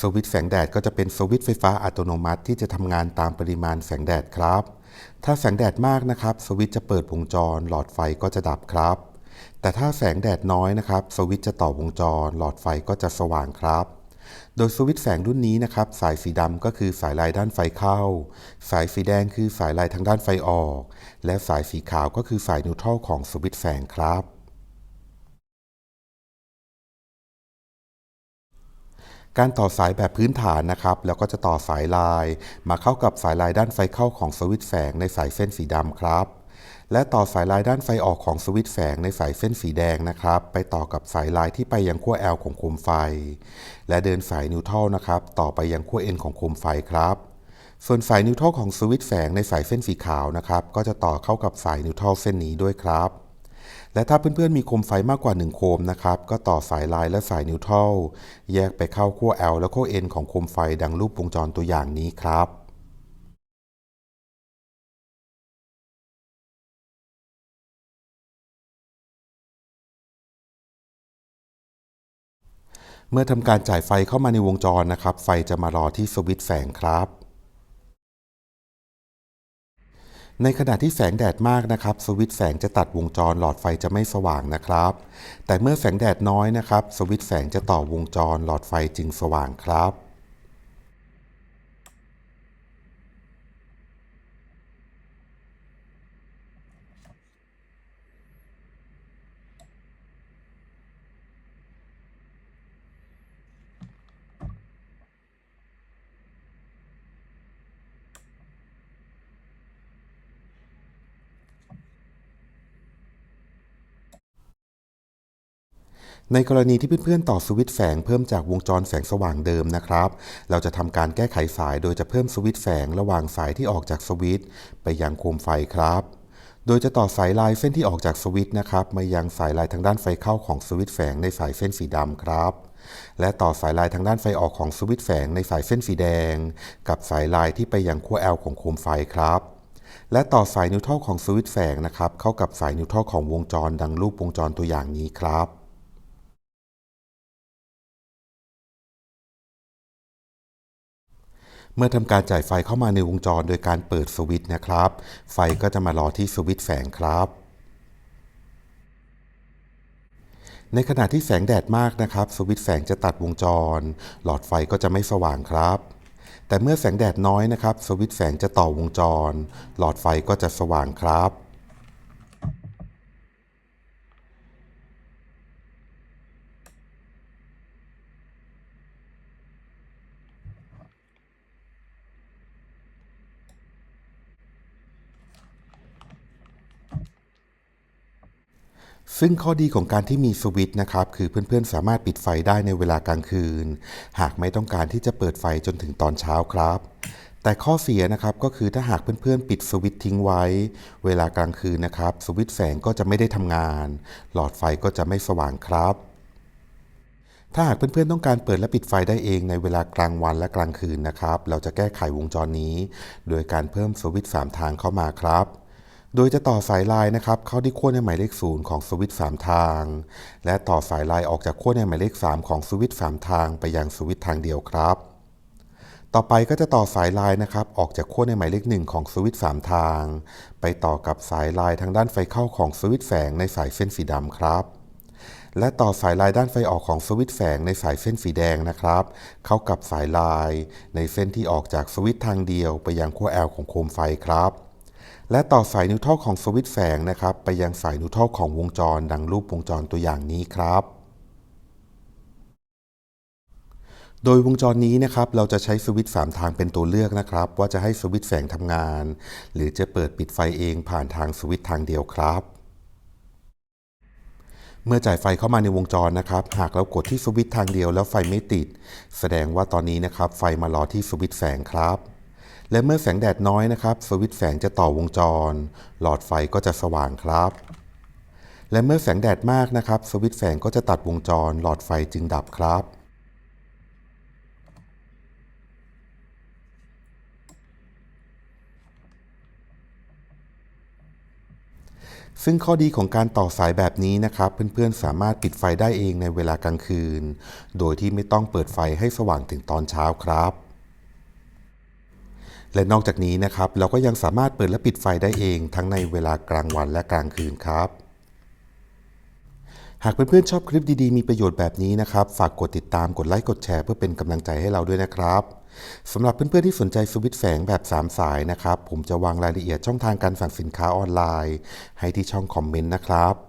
สวิตช์แสงแดดก็จะเป็นสวิตช์ไฟฟ้าอัตโนมัติที่จะทำงานตามปริมาณแสงแดดครับ ถ้าแสงแดดมากนะครับ สวิตช์จะเปิดวงจร หลอดไฟก็จะดับครับ แต่ถ้าแสงแดดน้อยนะครับ สวิตช์จะต่อวงจร หลอดไฟก็จะสว่างครับ โดยสวิตช์แสงรุ่นนี้นะครับ สายสีดำก็คือสายลายด้านไฟเข้า สายสีแดงคือสายลายทางด้านไฟออก และสายสีขาวก็คือสายนิวทรัลของสวิตช์แสงครับ การต่อสายแบบพื้นฐานนะครับ แล้วก็จะต่อสายลาย มาเข้ากับสายลายด้านไฟเข้าของสวิตช์แสงในสายเส้นสีดำครับ และต่อสายลายด้านไฟออกของสวิตช์แสงในสายเส้นสีแดงนะครับ ไปต่อกับสายลายที่ไปยังขั้ว L ของโคมไฟ และเดินสายนิวทรัลนะครับ ต่อไปยังขั้ว N ของโคมไฟครับส่วนสายนิวทรัลของสวิตช์แสงในสายเส้นสีขาวนะครับ ก็จะต่อเข้ากับสายนิวทรัลเส้นนี้ด้วยครับ และถ้าเพื่อนๆมีโคมไฟมากกว่า 1 โคมนะครับ ก็ต่อสายลายและสายนิวทรัลแยกไปเข้าขั้ว L และขั้ว N ของโคมไฟดังรูปวงจรตัวอย่างนี้ครับเมื่อทำการจ่ายไฟเข้ามาในวงจรนะครับ ไฟจะมารอที่สวิตช์แสงครับ ในขณะที่แสงแดดมากนะครับ สวิตแสงจะตัดวงจรหลอดไฟจะไม่สว่างนะครับ แต่เมื่อแสงแดดน้อยนะครับ สวิตแสงจะต่อวงจรหลอดไฟจึงสว่างครับ ในกรณีที่เพื่อนๆต่อสวิตแสงเพิ่มจากวงจรแสงสว่างเดิมนะครับ เราจะทำการแก้ไขสายโดยจะเพิ่มสวิตแสงระหว่างสายที่ออกจากสวิตไปยังโคมไฟครับ โดยจะต่อสายลายเส้นที่ออกจากสวิตนะครับมายังสายลายทางด้านไฟเข้าของสวิตแสงในสายเส้นสีดำครับและต่อสายลายทางด้านไฟออกของสวิตแสงในสายเส้นสีแดง กับสายลายที่ไปยังขั้ว L ของโคมไฟครับ และต่อสายนิวทรัลของสวิตแสงนะครับเข้ากับสายนิวทรัลของวงจรดังรูปวงจรตัวอย่างนี้ครับ เมื่อทำการจ่ายไฟเข้ามาในวงจรโดยการเปิดสวิตช์นะครับ ไฟก็จะมารอที่สวิตช์แสงครับในขณะที่แสงแดดมากนะครับ สวิตช์แสงจะตัดวงจร หลอดไฟก็จะไม่สว่างครับ แต่เมื่อแสงแดดน้อยนะครับ สวิตช์แสงจะต่อวงจร หลอดไฟก็จะสว่างครับ ซึ่งข้อดีของการที่มีสวิตช์นะครับ คือเพื่อนๆ สามารถปิดไฟได้ในเวลากลางคืน หากไม่ต้องการที่จะเปิดไฟจนถึงตอนเช้าครับ แต่ข้อเสียนะครับก็คือถ้าหากเพื่อนๆ ปิดสวิตช์ทิ้งไว้ เวลากลางคืนนะครับ สวิตช์แสงก็จะไม่ได้ทำงาน หลอดไฟก็จะไม่สว่างครับถ้าหากเพื่อนๆ ต้องการเปิดและปิดไฟได้เองในเวลากลางวันและกลางคืนนะครับ เราจะแก้ไขวงจรนี้ โดยการเพิ่มสวิตช์3ทางเข้ามาครับ โดยจะต่อสายลายนะครับเข้าที่ขั้วในหมายเลขศูนย์ของสวิตช์3ทาง และต่อสายลายออกจากขั้วในหมายเลข 3 ของสวิตช์3ทาง ไปยังสวิตช์ทางเดียวครับ ต่อไปก็จะต่อสายลายนะครับออกจากขั้วในหมายเลขหนึ่งของสวิตช์3ทาง ไปต่อกับสายลายทางด้านไฟเข้าของสวิตช์แสงในสายเส้นสีดำครับ และต่อสายลายด้านไฟออกของสวิตช์แสงในสายเส้นสีแดงนะครับ เข้ากับสายลาย ในเส้นที่ออกจากสวิตช์ทางเดียว ไปยังขั้ว L ของโคมไฟครับ และต่อสายนิวทัลของสวิตช์แสงนะครับ ไปยังสายนิวทัลของวงจร ดังรูปวงจรตัวอย่างนี้ครับ โดยวงจรนี้นะครับเราจะใช้สวิตช์3ทางเป็นตัวเลือกนะครับ ว่าจะให้สวิตช์แสงทำงาน หรือจะเปิดปิดไฟเองผ่านทางสวิตช์ทางเดียวครับเมื่อจ่ายไฟเข้ามาในวงจรนะครับ หากเรากดที่สวิตช์ทางเดียวแล้วไฟไม่ติด แสดงว่าตอนนี้นะครับ ไฟมารอที่สวิตช์แสงครับ และเมื่อแสงแดดน้อยนะครับ สวิตแสงจะต่อวงจร หลอดไฟก็จะสว่างครับ และเมื่อแสงแดดมากนะครับ สวิตแสงก็จะตัดวงจร หลอดไฟจึงดับครับซึ่งข้อดีของการต่อสายแบบนี้นะครับ เพื่อนๆสามารถปิดไฟได้เองในเวลากลางคืน โดยที่ไม่ต้องเปิดไฟให้สว่างถึงตอนเช้าครับ และนอกจากนี้นะครับเราก็ยังสามารถเปิดและปิดไฟได้เองทั้งในเวลากลางวันและกลางคืนครับหากเพื่อนๆชอบคลิปดีๆ มีประโยชน์แบบนี้นะครับ ฝากกดติดตามกดไลค์กดแชร์เพื่อเป็นกำลังใจให้เราด้วยนะครับสำหรับเพื่อนๆที่สนใจสวิตช์แฝงแบบ 3 สายนะครับ ผมจะวางรายละเอียดช่องทางการสั่งสินค้าออนไลน์ ให้ที่ช่องคอมเมนต์นะครับ